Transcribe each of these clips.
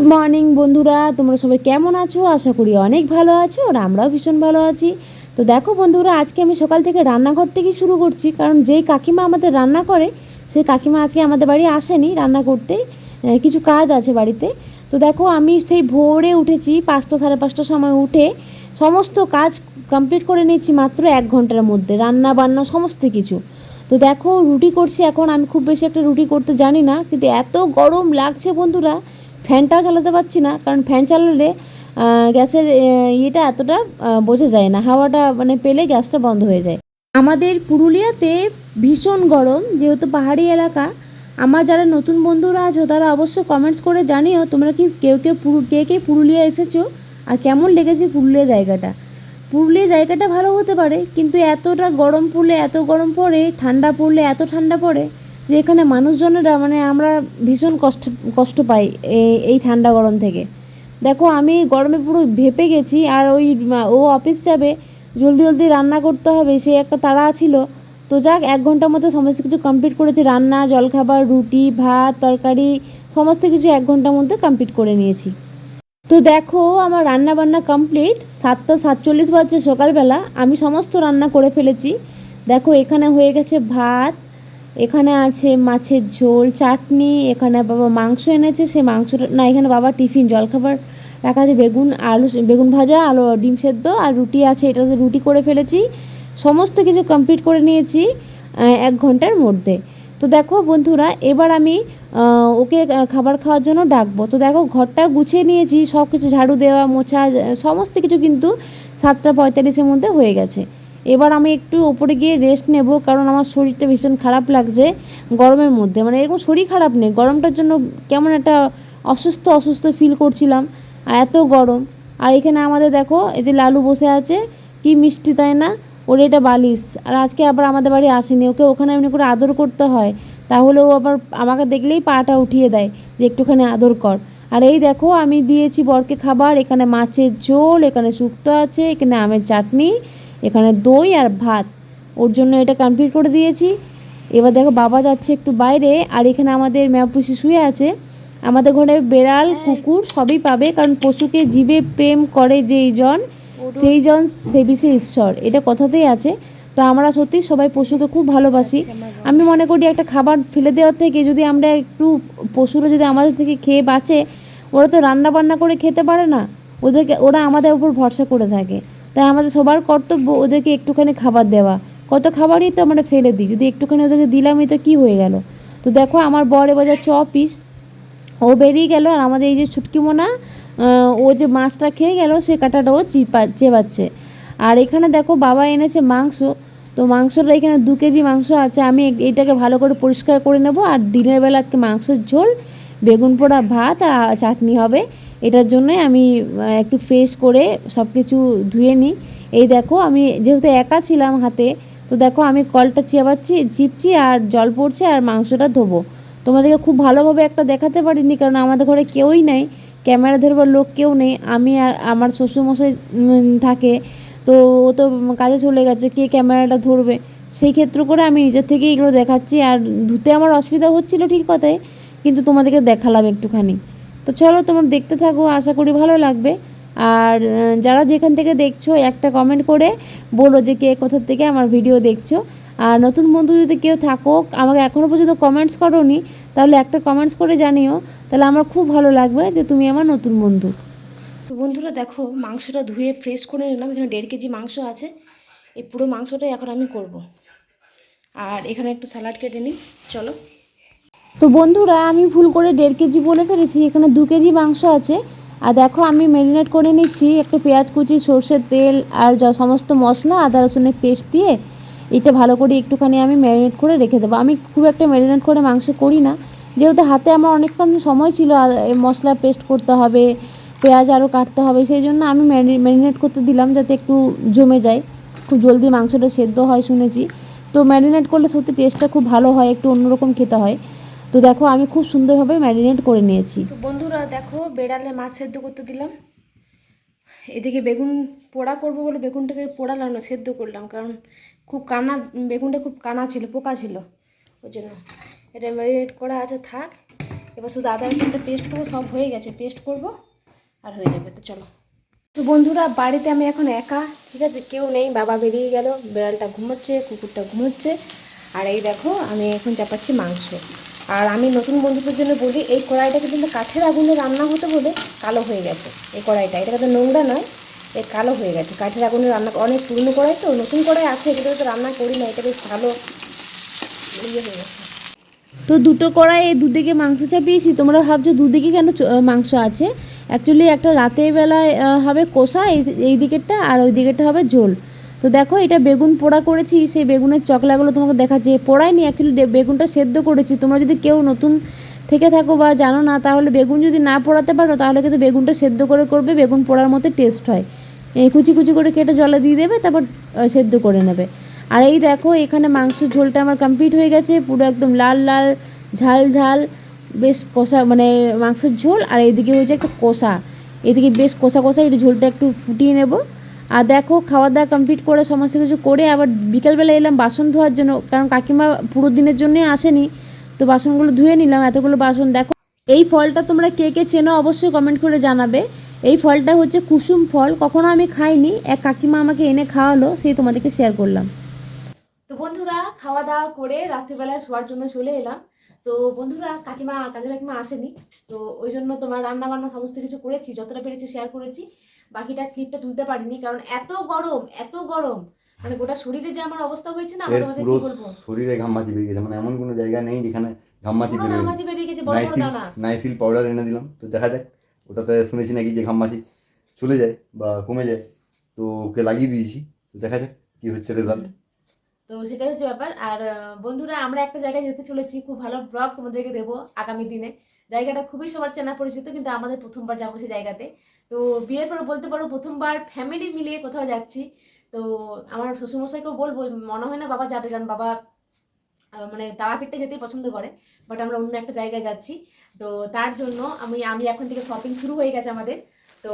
Good morning বন্ধুরা, তোমরা সবাই কেমন আছো? আশা করি অনেক ভালো আছো আর আমরাও ভীষণ ভালো আছি। তো দেখো বন্ধুরা, আজকে আমি সকাল থেকে রান্নাঘর থেকে শুরু করছি, কারণ যেই কাকিমা আমাদের রান্না করে, সেই কাকিমা আজকে আমাদের বাড়ি আসেনি রান্না করতে। কিছু কাজ আছে বাড়িতে। তো দেখো, আমি সেই ভোরে উঠেছি, পাঁচটা সাড়ে পাঁচটার সময় উঠে সমস্ত কাজ কমপ্লিট করে নিয়েছি মাত্র এক ঘণ্টার মধ্যে রান্না বান্না সমস্ত কিছু। তো দেখো, রুটি করছি এখন, আমি খুব বেশি একটা রুটি করতে জানি না, কিন্তু এত গরম লাগছে বন্ধুরা ফ্যানটাও চালাতে পারছি না, কারণ ফ্যান চালালে গ্যাসের ইয়েটা এতটা বোঝা যায় না, হাওয়াটা মানে পেলে গ্যাসটা বন্ধ হয়ে যায়। আমাদের পুরুলিয়াতে ভীষণ গরম, যেহেতু পাহাড়ি এলাকা, আমার যারা নতুন বন্ধুরা আছো, তারা অবশ্য কমেন্টস করে জানিও তোমরা কি কেউ কেউ পুরু, কে কে পুরুলিয়া এসেছ আর কেমন লেগেছে পুরুলিয়া জায়গাটা? পুরুলিয়া জায়গাটা ভালো হতে পারে, কিন্তু এতটা গরম পড়লে, এত গরম পড়ে, ঠান্ডা পড়লে, এত ঠান্ডা পড়ে যে এখানে মানুষজনেরা মানে আমরা ভীষণ কষ্ট কষ্ট পাই এই এই ঠান্ডা গরম থেকে। দেখো, আমি গরমে পুরো ভেপে গেছি আর ওই ও অফিস যাবে, জলদি জলদি রান্না করতে হবে, সে একটা তাড়া ছিল। তো যাক, এক ঘণ্টার মধ্যে সমস্ত কিছু কমপ্লিট করেছি, রান্না, জলখাবার, রুটি, ভাত, তরকারি, সমস্ত কিছু এক ঘণ্টার মধ্যে কমপ্লিট করে নিয়েছি। তো দেখো, আমার রান্না বান্না কমপ্লিট সাতটা সাতচল্লিশ বাজছে সকালবেলা, আমি সমস্ত রান্না করে ফেলেছি। দেখো, এখানে হয়ে গেছে ভাত এখানে আছে মাছের ঝোল, চাটনি, এখানে বাবা মাংস এনেছে, সে মাংসটা না, এখানে বাবা টিফিন, জলখাবার রাখা আছে, বেগুন, আলু, বেগুন ভাজা, আলু, ডিম সেদ্ধ আর রুটি আছে এটাতে রুটি করে ফেলেছি। সমস্ত কিছু কমপ্লিট করে নিয়েছি এক ঘণ্টার মধ্যে। তো দেখো বন্ধুরা, এবার আমি ওকে খাবার খাওয়ার জন্য ডাকবো। তো দেখো ঘরটা গুছিয়ে নিয়েছি সব কিছু ঝাড়ু দেওয়া, মোছা, সমস্ত কিছু কিন্তু সাতটা পঁয়তাল্লিশের মধ্যে হয়ে গেছে। এবার আমি একটু ওপরে গিয়ে রেস্ট নেব, কারণ আমার শরীরটা ভীষণ খারাপ লাগছে গরমের মধ্যে। মানে এরকম শরীর খারাপ নেই, গরমটার জন্য কেমন একটা অসুস্থ অসুস্থ ফিল করছিলাম, আর এত গরম। আর এখানে আমাদের দেখো যে লালু বসে আছে, কি মিষ্টি, তাই না? ওর এটা বালিশ। আর আজকে আবার আমাদের বাড়ি আসেনি, ওকে ওখানে এমনি করে আদর করতে হয়। তাহলে ও আবার আমাকে দেখলেই পাটা উঠিয়ে দেয় যে একটুখানি আদর কর। আর এই দেখো, আমি দিয়েছি বরকে খাবার, এখানে মাছের ঝোল, এখানে শুক্তো আছে, এখানে আমের চাটনি এখানে দই আর ভাত। ওর জন্য এটা কমপ্লিট করে দিয়েছি। এবার দেখো বাবা যাচ্ছে একটু বাইরে আর এখানে আমাদের ম্যাপুসি শুয়ে আছে। আমাদের ঘরে বেড়াল কুকুর সবই পাবে কারণ পশুকে জীবে প্রেম করে যেই জন সেই জন সে বিষে ঈশ্বর। এটা কথাতেই আছে। তো আমরা সত্যি সবাই পশুকে খুব ভালোবাসি। আমি মনে করি একটা খাবার ফেলে দেওয়ার থেকে যদি আমরা একটু পশুরা যদি আমাদের থেকে খেয়ে বাঁচে ওরা তো রান্না বান্না করে খেতে পারে না। ওদেরকে ওরা আমাদের উপর ভরসা করে থাকে। তাই আমাদের সবার কর্তব্য ওদেরকে একটুখানি খাবার দেওয়া। কত খাবারই তো আমরা ফেলে দিই। যদি একটুখানি ওদেরকে দিলামই তো কী হয়ে গেল? তো দেখো, আমার বরে বাজার চ পিস ও বেরিয়ে গেল, আর আমাদের এই যে ছুটকি মোনা ও যে মাছটা খেয়ে গেল, সে কাঁটাটা ও চিপা, চেবাচ্ছে। আর এখানে দেখো, বাবা এনেছে মাংস। তো মাংসটা এখানে দু কেজি মাংস আছে। আমি এ- এইটাকে ভালো করে পরিষ্কার করে নেব। আর দিনের বেলা আজকে মাংসের ঝোল, বেগুন পোড়া ভাত আর চাটনি হবে। এটার জন্যই আমি একটু ফ্রেশ করে সব কিছু ধুয়ে নিই। এই দেখো, আমি যেহেতু একা ছিলাম হাতে, তো দেখো আমি কলটা চেবাচ্ছি, চিপছি আর জল পড়ছে আর মাংসটা ধোবো। তোমাদেরকে খুব ভালোভাবে একটা দেখাতে পারিনি, কারণ আমাদের ঘরে কেউই নাই ক্যামেরা ধরবার লোক কেউ নেই, আমি আর আমার শ্বশুরমশাই থাকে। তো ও তো কাজে চলে গেছে, কে ক্যামেরাটা ধরবে? সেই ক্ষেত্র করে আমি নিজের থেকে এগুলো দেখাচ্ছি। আর ধুতে আমার অসুবিধা হচ্ছিল ঠিক কথাই কিন্তু তোমাদেরকে দেখালাম একটুখানি। তো চলো তোমার দেখতে থাকো, আশা করি ভালো লাগবে। আর যারা যেখান থেকে দেখছ, একটা কমেন্ট করে বলো যে কে কোথা থেকে আমার ভিডিও দেখছ। আর নতুন বন্ধু যদি কেউ থাকো, আমাকে এখনও পর্যন্ত কমেন্টস করোনি, তাহলে একটা কমেন্টস করে জানিও। তাহলে আমার খুব ভালো লাগবে যে তুমি আমার নতুন বন্ধু। তো বন্ধুরা দেখো, মাংসটা ধুয়ে ফ্রেশ করে নিলাম। এখানে দেড় কেজি মাংস আছে। এই পুরো মাংসটাই এখন আমি করব। আর এখানে একটু স্যালাড কেটে নিই। চলো। তো বন্ধুরা, আমি ভুল করে দেড় কেজি বলে ফেলেছি, এখানে দু কেজি মাংস আছে। আর দেখো, আমি ম্যারিনেট করে নিচ্ছি একটু পেঁয়াজ কুচি, সর্ষের তেল আর সমস্ত মশলা, আদা, রসুনের পেস্ট দিয়ে। এটা ভালো করে একটুখানি আমি ম্যারিনেট করে রেখে দেবো। আমি খুব একটা ম্যারিনেট করে মাংস করি না। যেহেতু হাতে আমার অনেকক্ষণ সময় ছিল মশলা পেস্ট করতে হবে, পেঁয়াজ আরও কাটতে হবে, সেই জন্য আমি ম্যারিনেট করতে দিলাম যাতে একটু জমে যায়। খুব জলদি মাংসটা সেদ্ধ হয় শুনেছি। তো ম্যারিনেট করলে সত্যি টেস্টটা খুব ভালো হয়, একটু অন্যরকম খেতে হয়। তো দেখো, আমি খুব সুন্দরভাবে ম্যারিনেট করে নিয়েছি। বন্ধুরা, দেখো, বেড়ালে মাছ সেদ্ধ করতে দিলাম। এদিকে বেগুন পোড়া করব বলে বেগুনটাকে পোড়ালাম না, সেদ্ধ করলাম। কারণ খুব কানা, বেগুনটা খুব কানা ছিল, পোকা ছিল। ওই জন্য এটা ম্যারিনেট করা আছে, থাক। এবার শুধু আদা রসুনটা পেস্ট করব, সব হয়ে গেছে। পেস্ট করব, আর হয়ে যাবে। তো চলো। তো বন্ধুরা, বাড়িতে আমি এখন একা, ঠিক আছে? কেউ নেই, বাবা বেরিয়ে গেল। বিড়ালটা ঘুমোচ্ছে, কুকুরটা ঘুমোচ্ছে। আর এই দেখো, আমি এখন চাপাচ্ছি মাংস। আর আমি নতুন বন্ধুদের জন্য বলি, এই কড়াইটাকে কিন্তু কাঠের আগুনে রান্না হতে বলে কালো হয়ে গেছে। এই কড়াইটা এটা কিন্তু নোংরা নয়, এ কালো হয়ে গেছে। কাঠের আগুনে রান্না, অনেক পুরনো কড়াই তো, নতুন কড়াই আছে এগুলো তো রান্না করি না, এটা বেশ ভালো ইয়ে হয়ে গেছে। তো দুটো কড়াই দুদিকে মাংস চাপিয়েছি, তোমরা ভাবছ দুদিকে কেন মাংস আছে? অ্যাকচুয়ালি একটা রাতের বেলায় হবে কষা এই দিকেরটা আর ওই দিকেরটা হবে ঝোল। তো দেখো, এটা বেগুন পোড়া করেছি, সেই বেগুনের চকলাগুলো তোমাকে দেখাচ্ছে। পোড়াইনি অ্যাকচুয়ালি বেগুনটা সেদ্ধ করেছি। তোমরা যদি কেউ নতুন থেকে থাকো বা জানো না, তাহলে বেগুন যদি না পোড়াতে পারো, তাহলে কিন্তু বেগুনটা সেদ্ধ করে করবে, বেগুন পোড়ার মতো টেস্ট হয়। এই কুচি কুচি করে কেটে জলে দিয়ে দেবে, তারপর সেদ্ধ করে নেবে। আর এই দেখো, এখানে মাংস ঝোলটা আমার কমপ্লিট হয়ে গেছে, পুরো একদম লাল লাল, ঝাল ঝাল, বেশ কষা মানে মাংসের ঝোল। আর এইদিকে হয়েছে একটা কষা। এদিকে বেশ কষা কষা একটু ঝোলটা একটু ফুটিয়ে নেব। আর দেখো খাওয়া দাওয়া কমপ্লিট করে সমস্ত কিছু করে আবার বিকালবেলা এলাম বাসন ধোয়ার জন্য, কারণ কাকিমা পুরো দিনের জন্যই আসেনি, তো বাসনগুলো ধুয়ে নিলাম, এতগুলো বাসন। দেখো, এই ফলটা তোমরা কে কে চেনো অবশ্যই কমেন্ট করে জানাবে। এই ফলটা হচ্ছে কুসুম ফল, কখনো আমি খাইনি, এক কাকিমা আমাকে এনে খাওয়ালো, সেই তোমাদেরকে শেয়ার করলাম। তো বন্ধুরা খাওয়া দাওয়া করে রাত্রিবেলায় শোয়ার জন্য চলে এলাম। তো বন্ধুরা, কাকিমা কাজে কাকিমা আসেনি, তো ওই জন্য তোমার রান্না বান্না সমস্ত কিছু করেছি, যতটা পেরেছি শেয়ার করেছি। বাকিটা ক্লিপটা তুলতে পারিনি কারণ এত গরম এত গরম। মানে গোটা শরীরে যে আমার অবস্থা হয়েছে না আমি তোমাদের কি বলব? শরীরে ঘামমাচি বেরিয়ে গেছে মানে এমন কোনো জায়গা নেই যেখানে ঘামমাচি পুরো বেরোয় ঘামাচি বেরিয়ে গেছে বড় বড় দানা নাইসিল পাউডার এনে দিলাম তো দেখা যাক ওটাতে শুনেছি নাকি যে ঘামমাচি চলে যায় বা কমে যায় তো ওকে লাগিয়ে দিয়েছি তো দেখা যাক কি হচ্ছে রেজাল্ট তো সেটাই হচ্ছে ব্যাপার আর বন্ধুরা আমরা একটা জায়গায় যেতে চলেছি খুব ভালো ব্লগ তোমাদেরকে দেবো আগামী দিনে। জায়গাটা খুবই সবার চেনা পরিচিত কিন্তু আমাদের প্রথমবার যাব সেই জায়গাতে। তো বিয়ের পরে বলতে পারো প্রথমবার ফ্যামিলি মিলিয়ে কোথাও যাচ্ছি। তো আমার শ্বশুরমশাইকেও বলব, মনে হয় না বাবা যাবে, কারণ বাবা মানে তারাপীঠটা যেতেই পছন্দ করে বাট আমরা অন্য একটা জায়গায় যাচ্ছি। তো তার জন্য আমি আমি এখন থেকে শপিং শুরু হয়ে গেছে আমাদের। তো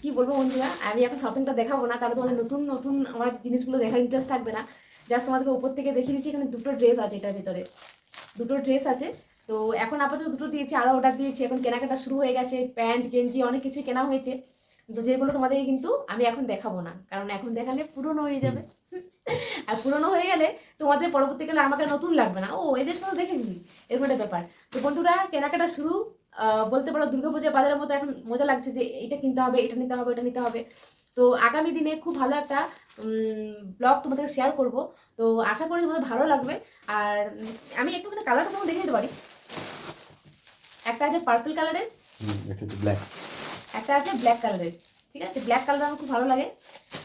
কি বলব বন্ধুরা, আমি এখন শপিংটা দেখাবো না তাহলে তোমাদের নতুন নতুন আমার জিনিসগুলো দেখার ইন্টারেস্ট থাকবে না। জাস্ট তোমাদেরকে উপর থেকে দেখিয়ে দিচ্ছি, এখানে দুটো ড্রেস আছে এটার ভিতরে। দুটো ড্রেস আছে তো এখন আপাতত দুটো দিয়েছি আরও অর্ডার দিয়েছি, এখন কেনাকাটা শুরু হয়ে গেছে, প্যান্ট, গেঞ্জি, অনেক কিছুই কেনা হয়েছে। তো যেগুলো তোমাদেরকে কিন্তু আমি এখন দেখাবো না, কারণ এখন দেখালে পুরনো হয়ে যাবে। আর পুরনো হয়ে গেলে তোমাদের পরবর্তীকালে আমাকে নতুন লাগবে না। ও, এদের সাথে দেখেছি এরকম একটা ব্যাপার। তো বন্ধুরা, কেনাকাটা শুরু বলতে পারো দুর্গাপূজা বাজারের মতো এখন মজা লাগছে যে এটা কিনতে হবে, এটা নিতে হবে এটা নিতে হবে। তো আগামী দিনে খুব ভালো একটা ব্লগ তোমাদের শেয়ার করব। তো আশা করি তোমাদের ভালো লাগবে। আর আমি একটুখানি কালারটা তোমাকে দেখে দিতে পারি। একটা আছে পার্পল কালারের একটা হচ্ছে ব্ল্যাক একটা আছে ব্ল্যাক কালারের ঠিক আছে? ব্ল্যাক কালার আমার খুব ভালো লাগে।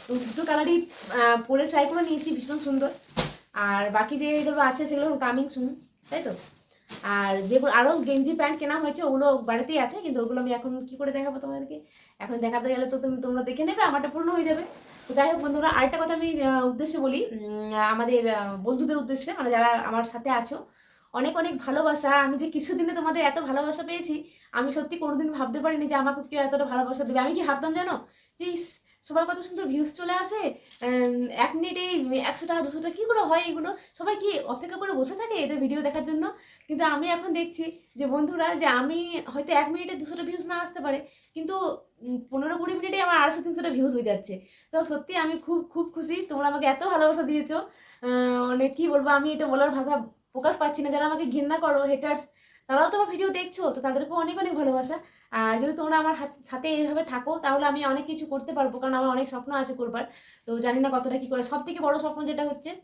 তো দুটো কালারই পরে ট্রাই করে নিয়েছি ভীষণ সুন্দর। আর বাকি যেগুলো আছে সেগুলো কামিং শুন তাই তো? আর যেগুলো আরও গেঞ্জি প্যান্ট কেনা হয়েছে ওগুলো বাড়িতেই আছে কিন্তু ওগুলো আমি এখন কি করে দেখাবো তোমাদেরকে? এখন দেখাতে গেলে তো তুমি তোমরা দেখে নেবে আমারটা পূর্ণ হয়ে যাবে। তো যাই হোক বন্ধুরা আরেকটা কথা আমি উদ্দেশ্যে বলি আমাদের বন্ধুদের উদ্দেশ্যে মানে যারা আমার সাথে আছো অনেক অনেক ভালোবাসা। আমি যে কিছুদিনে তোমাদের এত ভালোবাসা পেয়েছি, আমি সত্যি কোনোদিন ভাবতে পারিনি যে আমাকে কেউ এতটা ভালোবাসা দেবে। আমি কি ভাবতাম জানো? যে সবার কত সুন্দর ভিউজ চলে আসে। এক মিনিটে একশো টাকা, দুশো টাকা, কী করে হয় এগুলো? সবাই কি অপেক্ষা করে বসে থাকে এদের ভিডিও দেখার জন্য? কিন্তু আমি এখন দেখছি যে বন্ধুরা, যে আমি হয়তো এক মিনিটে দুশোটা ভিউজ না আসতে পারে, কিন্তু পনেরো কুড়ি মিনিটে আমার আড়াইশো, তিনশোটা ভিউজ হয়ে যাচ্ছে। তো সত্যি আমি খুব খুব খুশি। তোমরা আমাকে এত ভালোবাসা দিয়েছ। মানে কি বলব, আমি এটা বলার ভাষা প্রকাশ পাচ্ছি না, যারা আমাকে ঘৃণা করো হেটার্স তারাও তোমার ভিডিও দেখছ, তো তাদেরকেও অনেক অনেক ভালোবাসা। আর যদি তোমরা আমার হাত- সাথে এইভাবে থাকো, তাহলে আমি অনেক কিছু করতে পারব, কারণ আমার অনেক স্বপ্ন আছে করবার। তো জানি না কতটা কী করে। সব থেকে বড় স্বপ্ন যেটা হচ্ছে,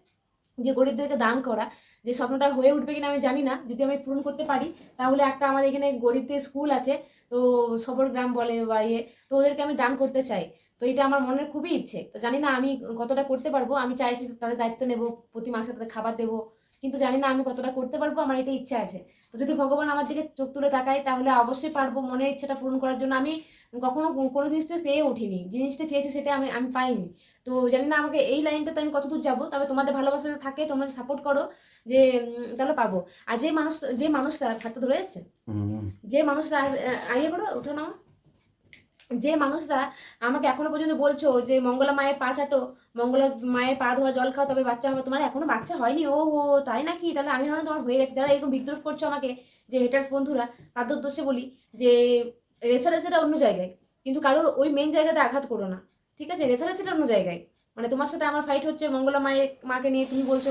যে গরিবদেরকে দান করা, যে স্বপ্নটা হয়ে উঠবে কিনা আমি জানি না। যদি আমি পূরণ করতে পারি, তাহলে একটা আমাদের এখানে গরিবদের স্কুল আছে, তো সবর গ্রাম বলে বা ইয়ে তো ওদেরকে আমি দান করতে চাই। তো এটা আমার মনের খুবই ইচ্ছে। তো জানি না আমি কতটা করতে পারব, আমি চাইছি তাদের দায়িত্ব নেব, প্রতি মাসে তাদের খাবার দেবো। কিন্তু জানি না আমি কতটা করতে পারব আমার এটা ইচ্ছা আছে। তো যদি ভগবান আমার দিকে চোখ তুলে তাকায় তাহলে অবশ্যই পারব মনের ইচ্ছাটা পূরণ করার জন্য। আমি কখনো কোনো জিনিসটা পেয়ে উঠিনি জিনিসটা চেয়েছি সেটা আমি আমি পাইনি। তো জানি না আমাকে এই লাইনটাতে আমি কতদূর যাব তবে তোমাদের ভালোবাসা থাকে তোমরা সাপোর্ট করো যে তাহলে পাবো। আর যে মানুষ যে মানুষটা হাতটা ধরে যাচ্ছে যে মানুষরা আইয়ে করো ওঠো না যে মানুষরা আমাকে এখনও পর্যন্ত বলছো যে মঙ্গলা মায়ের পা চাটো মঙ্গলা মায়ের পা ধোয়া, জল খাও, তবে বাচ্চা হবে। তোমার এখনও বাচ্চা হয়নি? ও হো তাই নাকি? তাহলে আমি ভাবলাম তোমার হয়ে গেছে। তারা এরকম বিদ্রোহ করছ আমাকে, যে হেটার্স বন্ধুরা, তাদের উদ্দেশ্যে বলি যে রেসারেসিটা অন্য জায়গায়। কিন্তু কারোর ওই মেন জায়গাতে আঘাত করো না। ঠিক আছে? রেসারেসিটা অন্য জায়গায়। মানে তোমার সাথে আমার ফাইট হচ্ছে, মঙ্গলা মায়ের মাকে নিয়ে তুমি বলছো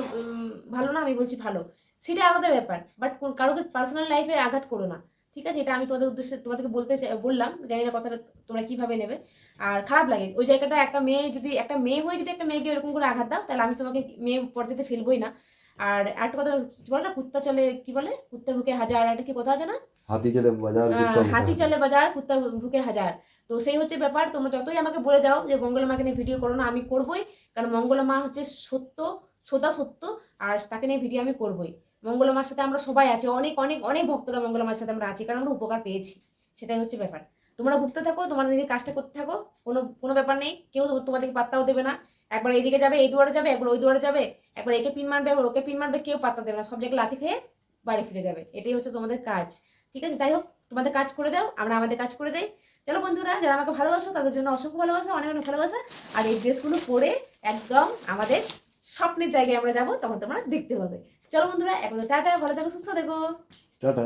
ভালো না? আমি বলছি ভালো। সেটা আলাদা ব্যাপার। বাট কারোকে পার্সোনাল লাইফে আঘাত করো না। ঠিক আছে? এটা আমি তোমাদের উদ্দেশ্যে তোমাদেরকে বলতে চাই- বললাম জানি না কথাটা তোমরা কীভাবে নেবে। আর খারাপ লাগে ওই জায়গাটা একটা মেয়ে যদি একটা মেয়ে হয়ে যদি একটা মেয়েকে এরকম করে আঘাত দাও তাহলে আমি তোমাকে মেয়ে পর্যায়ে ফেলবোই না। আর একটা কথা বলে না কুত্তা চলে কি বলে? কুত্তা ভুকে হাজার একটা কি কথা আছে না? হাতি চলে বাজার হাতি। চলে বাজার কুত্তা ভুকে হাজার। তো সেই হচ্ছে ব্যাপার তোমরা যতই আমাকে বলে যাও যে মঙ্গলা মাকে নিয়ে ভিডিও করো না আমি করবোই কারণ মঙ্গলা মা হচ্ছে সত্য সোদা সত্য আর তাকে নিয়ে ভিডিও আমি করবোই। মঙ্গলা মার সাথে আমরা সবাই আছি, অনেক অনেক অনেক ভক্তরা মঙ্গলা মার সাথে আমরা আছি, কারণ আমরা উপকার পেয়েছি, সেটাই হচ্ছে ব্যাপার। তোমরা ভুগতে থাকো, তোমরা নিজের কাজটা করতে থাকো, কোনো কোনো ব্যাপার নেই, কেউ তোমাদেরকে পাত্তাও দেবে না। একবার এইদিকে যাবে, এই দুয়ারে যাবে, একবার ওই দুয়ারে যাবে, একবার একে পিন মারবে, একবার ওকে পিন মারবে, কেউ পাত্তা দেবে না, সব জায়গায় লাথি খেয়ে বাড়ি ফিরে যাবে, এটাই হচ্ছে তোমাদের কাজ। ঠিক আছে, যাই হোক, তোমাদের কাজ করে দাও, আমরা আমাদের কাজ করে যাই। চলো বন্ধুরা, যারা আমাকে ভালোবাসো, তাদের জন্য অসংখ্য ভালোবাসা, অনেক অনেক ভালোবাসা। আর এই ড্রেসগুলো পরে একদম আমাদের স্বপ্নের জায়গায় আমরা যাব, তখন তোমরা দেখতে পাবে। চলো বন্ধুরা এখন টাটা ভালো থাকো সুস্থ দেখো টাটা।